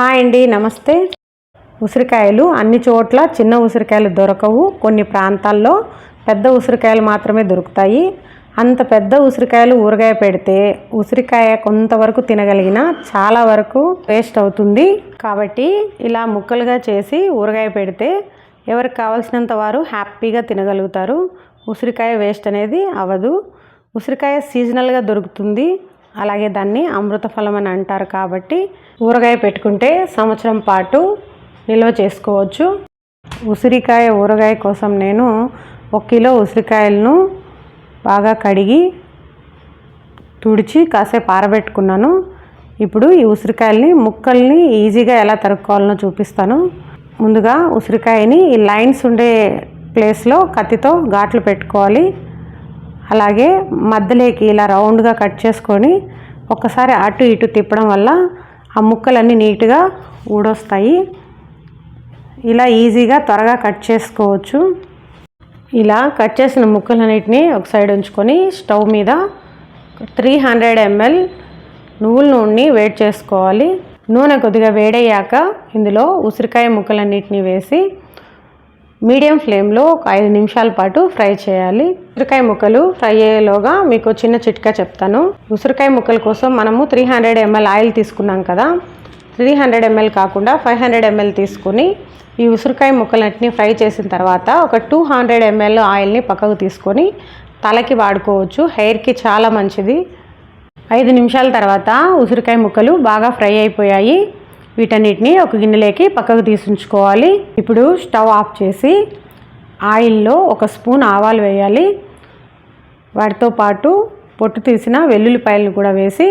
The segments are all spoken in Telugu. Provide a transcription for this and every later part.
హాయ్ అండి నమస్తే. ఉసిరికాయలు అన్ని చోట్ల చిన్న ఉసిరికాయలు దొరకవు. కొన్ని ప్రాంతాల్లో పెద్ద ఉసిరికాయలు మాత్రమే దొరుకుతాయి. అంత పెద్ద ఉసిరికాయలు ఊరగాయ పెడితే ఉసిరికాయ కొంతవరకు తినగలిగిన చాలా వరకు వేస్ట్ అవుతుంది. కాబట్టి ఇలా ముక్కలుగా చేసి ఊరగాయ పెడితే ఎవరికి కావాల్సినంత వారు హ్యాపీగా తినగలుగుతారు. ఉసిరికాయ వేస్ట్ అనేది అవ్వదు. ఉసిరికాయ సీజనల్గా దొరుకుతుంది. అలాగే దాన్ని అమృత ఫలం అని అంటారు కాబట్టి ఊరగాయ పెట్టుకుంటే సంవత్సరం పాటు నిల్వ చేసుకోవచ్చు. ఉసిరికాయ ఊరగాయ కోసం నేను ఒక కిలో ఉసిరికాయలను బాగా కడిగి తుడిచి కాసేపు ఆరబెట్టుకున్నాను. ఇప్పుడు ఈ ఉసిరికాయల్ని ముక్కల్ని ఈజీగా ఎలా తరుక్కోవాలనో చూపిస్తాను. ముందుగా ఉసిరికాయని ఈ లైన్స్ ఉండే ప్లేస్లో కత్తితో ఘాట్లు పెట్టుకోవాలి. అలాగే మధ్యలోకి ఇలా రౌండ్గా కట్ చేసుకొని ఒక్కసారి అటు ఇటు తిప్పడం వల్ల ఆ ముక్కలన్నీ నీట్గా ఊడొస్తాయి. ఇలా ఈజీగా త్వరగా కట్ చేసుకోవచ్చు. ఇలా కట్ చేసిన ముక్కలన్నిటిని ఒక సైడ్ ఉంచుకొని స్టవ్ మీద త్రీ హండ్రెడ్ ఎంఎల్ నువ్వుల నూనెని వేడి చేసుకోవాలి. నూనె కొద్దిగా వేడయ్యాక ఇందులో ఉసిరికాయ ముక్కలన్నిటిని వేసి మీడియం ఫ్లేమ్లో ఒక ఐదు నిమిషాల పాటు ఫ్రై చేయాలి. ఉసిరికాయ ముక్కలు ఫ్రై అయ్యేలోగా మీకు చిన్న చిట్కా చెప్తాను. ఉసిరికాయ ముక్కల కోసం మనము త్రీ హండ్రెడ్ ఎంఎల్ ఆయిల్ తీసుకున్నాం కదా. త్రీ హండ్రెడ్ ఎంఎల్ కాకుండా ఫైవ్ హండ్రెడ్ ఎంఎల్ తీసుకుని ఈ ఉసిరికాయ ముక్కలన్నింటినీ ఫ్రై చేసిన తర్వాత ఒక టూ హండ్రెడ్ ఎంఎల్ ఆయిల్ని పక్కకు తీసుకొని తలకి వాడుకోవచ్చు. హెయిర్కి చాలా మంచిది. ఐదు నిమిషాల తర్వాత ఉసిరికాయ ముక్కలు బాగా ఫ్రై అయిపోయాయి. వీటన్నిటిని ఒక గిన్నెలోకి పక్కకు తీసుంచుకోవాలి. ఇప్పుడు స్టవ్ ఆఫ్ చేసి ఆయిల్లో ఒక స్పూన్ ఆవాలు వేయాలి. వాటితో పాటు పొట్టు తీసిన వెల్లుల్లిపాయలను కూడా వేసి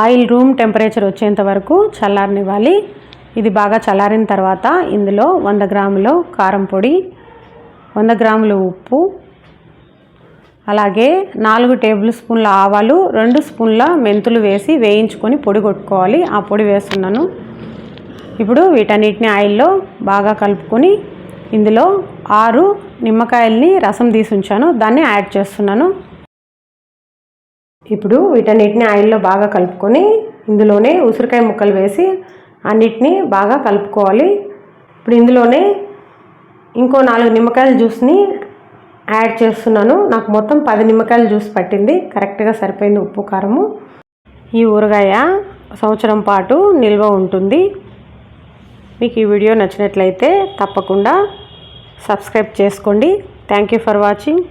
ఆయిల్ రూమ్ టెంపరేచర్ వచ్చేంత వరకు చల్లారనివ్వాలి. ఇది బాగా చల్లారిన తర్వాత ఇందులో వంద గ్రాములు కారం పొడి వంద గ్రాములు ఉప్పు అలాగే నాలుగు టేబుల్ స్పూన్ల ఆవాలు రెండు స్పూన్ల మెంతులు వేసి వేయించుకొని పొడి కొట్టుకోవాలి. ఆ పొడి వేస్తున్నాను. ఇప్పుడు వీటన్నిటిని ఆయిల్లో బాగా కలుపుకొని ఇందులో ఆరు నిమ్మకాయల్ని రసం తీసి ఉంచాను. దాన్ని యాడ్ చేస్తున్నాను. ఇప్పుడు వీటన్నిటిని ఆయిల్లో బాగా కలుపుకొని ఇందులోనే ఉసిరికాయ ముక్కలు వేసి అన్నిటినీ బాగా కలుపుకోవాలి. ఇప్పుడు ఇందులోనే ఇంకో నాలుగు నిమ్మకాయల జ్యూస్ని యాడ్ చేస్తున్నాను. నాకు మొత్తం పది నిమ్మకాయల జ్యూస్ పట్టింది. కరెక్ట్గా సరిపోయింది ఉప్పు కారము. ఈ ఊరగాయ సంవత్సరం పాటు నిల్వ ఉంటుంది. మీకు ఈ వీడియో నచ్చినట్లయితే తప్పకుండా సబ్స్క్రైబ్ చేసుకోండి. Thank you for watching